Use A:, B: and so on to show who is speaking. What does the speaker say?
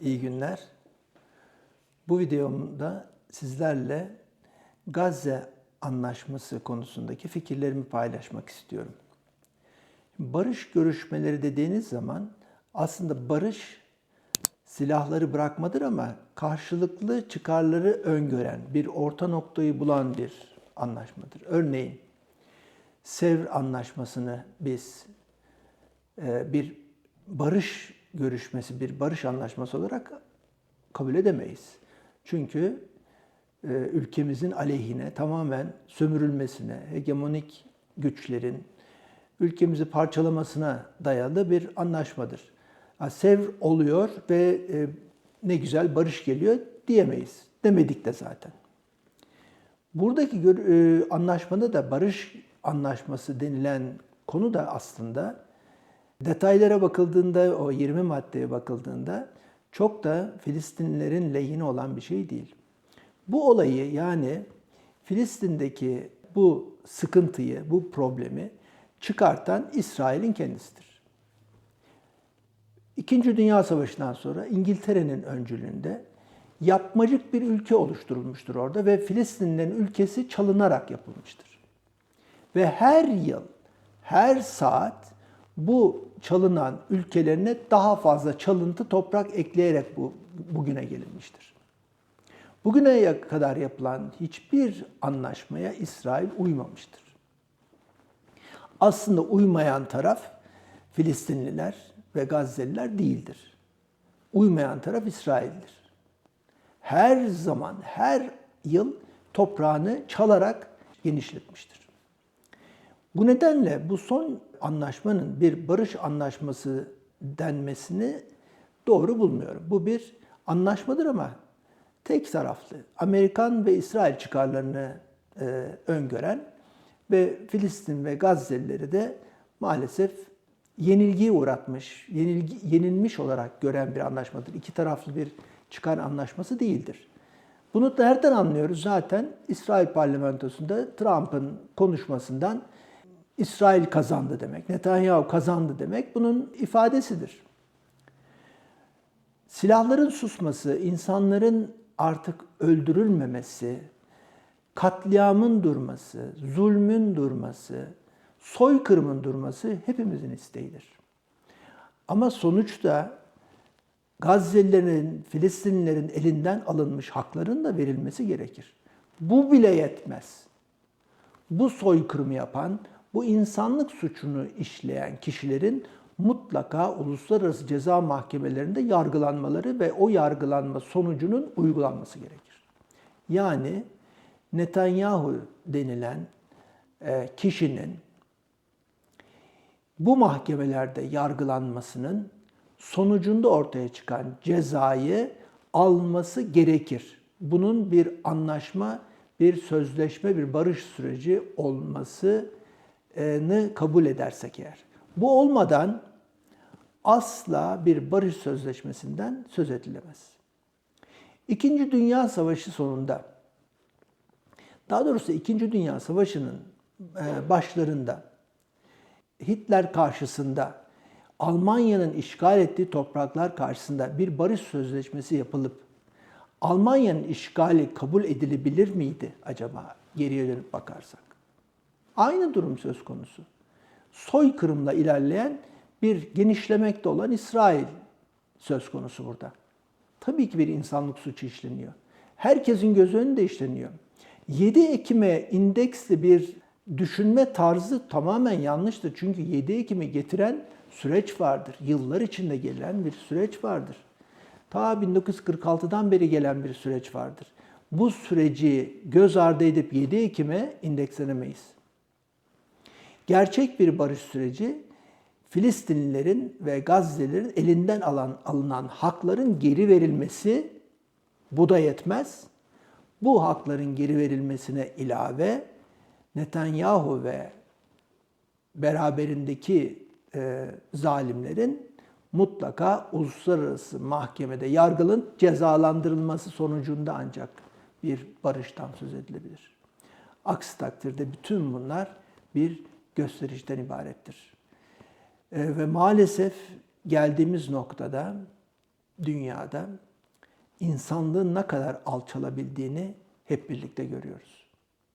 A: İyi günler. Bu videomda sizlerle Gazze Anlaşması konusundaki fikirlerimi paylaşmak istiyorum. Barış görüşmeleri dediğiniz zaman aslında barış silahları bırakmadır ama karşılıklı çıkarları öngören, bir orta noktayı bulan bir anlaşmadır. Örneğin Sevr Anlaşması'nı biz e, bir barış görüşmesi, bir barış anlaşması olarak kabul edemeyiz. Çünkü e, ülkemizin aleyhine tamamen sömürülmesine, hegemonik güçlerin ülkemizi parçalamasına dayalı bir anlaşmadır. Ha, Sevr oluyor ve e, ne güzel barış geliyor diyemeyiz. Demedik de zaten. Buradaki e, anlaşmada da barış anlaşması denilen konu da aslında detaylara bakıldığında, o 20 maddeye bakıldığında çok da Filistinlilerin lehine olan bir şey değil. Bu olayı yani Filistin'deki bu sıkıntıyı, bu problemi çıkartan İsrail'in kendisidir. İkinci Dünya Savaşı'ndan sonra İngiltere'nin öncülüğünde yapmacık bir ülke oluşturulmuştur orada ve Filistinlilerin ülkesi çalınarak yapılmıştır. Ve her yıl, her saat bu çalınan ülkelerine daha fazla çalıntı toprak ekleyerek bu bugüne gelinmiştir. Bugüne kadar yapılan hiçbir anlaşmaya İsrail uymamıştır. Aslında uymayan taraf Filistinliler ve Gazze'liler değildir. Uymayan taraf İsrail'dir. Her zaman, her yıl toprağını çalarak genişletmiştir. Bu nedenle bu son anlaşmanın bir barış anlaşması denmesini doğru bulmuyorum. Bu bir anlaşmadır ama tek taraflı. Amerikan ve İsrail çıkarlarını e, öngören ve Filistin ve Gazze'lileri de maalesef yenilgiye uğratmış, yenilgi, yenilmiş olarak gören bir anlaşmadır. İki taraflı bir çıkar anlaşması değildir. Bunu nereden anlıyoruz? Zaten İsrail parlamentosunda Trump'ın konuşmasından İsrail kazandı demek, Netanyahu kazandı demek bunun ifadesidir. Silahların susması, insanların artık öldürülmemesi, katliamın durması, zulmün durması, soykırımın durması hepimizin isteğidir. Ama sonuçta Gazze'lilerin, Filistinlilerin elinden alınmış hakların da verilmesi gerekir. Bu bile yetmez. Bu soykırımı yapan, bu insanlık suçunu işleyen kişilerin mutlaka uluslararası ceza mahkemelerinde yargılanmaları ve o yargılanma sonucunun uygulanması gerekir. Yani Netanyahu denilen e, kişinin bu mahkemelerde yargılanmasının sonucunda ortaya çıkan cezayı alması gerekir. Bunun bir anlaşma, bir sözleşme, bir barış süreci olmasını kabul edersek eğer. Bu olmadan asla bir barış sözleşmesinden söz edilemez. İkinci Dünya Savaşı sonunda, daha doğrusu İkinci Dünya Savaşı'nın başlarında Hitler karşısında Almanya'nın işgal ettiği topraklar karşısında bir barış sözleşmesi yapılıp Almanya'nın işgali kabul edilebilir miydi acaba geriye dönüp bakarsak? Aynı durum söz konusu. Soykırımla ilerleyen bir genişlemekte olan İsrail söz konusu burada. Tabii ki bir insanlık suçu işleniyor. Herkesin göz önünde işleniyor. 7 Ekim'e indeksli bir düşünme tarzı tamamen yanlıştır. Çünkü 7 Ekim'i getiren süreç vardır. Yıllar içinde gelen bir süreç vardır. Ta 1946'dan beri gelen bir süreç vardır. Bu süreci göz ardı edip 7 Ekim'e indekslenemeyiz. Gerçek bir barış süreci Filistinlilerin ve Gazze'lilerin elinden alan, alınan hakların geri verilmesi bu da yetmez. Bu hakların geri verilmesine ilave Netanyahu ve beraberindeki e, zalimlerin mutlaka uluslararası mahkemede yargılın cezalandırılması sonucunda ancak bir barıştan söz edilebilir. Aksi takdirde bütün bunlar bir gösterişten ibarettir. E, ve maalesef geldiğimiz noktada dünyada insanlığın ne kadar alçalabildiğini hep birlikte görüyoruz.